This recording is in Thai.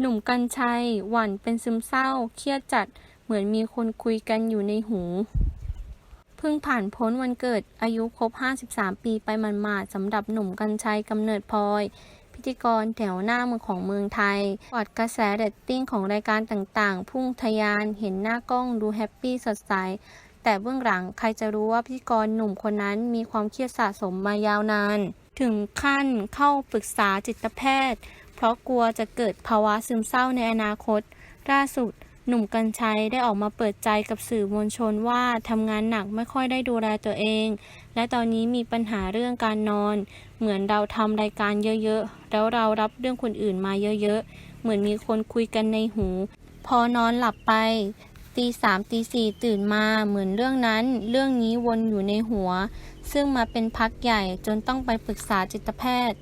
หนุ่มกรรชัย หวั่นเป็นซึมเศร้า เครียดจัด เหมือนมีคนคุยกันอยู่ในหู เพิ่งผ่านพ้นวันเกิดอายุครบ 53 ปีไปหมาดๆสำหรับหนุ่มกรรชัยกำเนิดพลอย พิธีกรแถวหน้าเมืองของเมืองไทยกวาดกระแสเรตติ้งของรายการต่างๆ พุ่งทะยาน เห็นหน้ากล้องดูแฮปปี้สดใส แต่เบื้องหลังใครจะรู้ว่าพิธีกรหนุ่มคนนั้นมีความเครียดสะสมมายาวนาน ถึงขั้นเข้าปรึกษาจิตแพทย์ เพราะกลัวจะเกิดภาวะซึมเศร้าในอนาคต ล่าสุดหนุ่มกัญชัยได้ออกมาเปิดใจกับสื่อมวลชนว่าทำงานหนักไม่ค่อยได้ดูแลตัวเอง และตอนนี้มีปัญหาเรื่องการนอน เหมือนเราทำรายการเยอะๆ แล้วเรารับเรื่องคนอื่นมาเยอะๆ เหมือนมีคนคุยกันในหู พอนอนหลับไป ตีสามตีสี่ตื่นมาเหมือนเรื่องนั้น เรื่องนี้วนอยู่ในหัว ซึ่งมาเป็นพักใหญ่จนต้องไปปรึกษาจิตแพทย์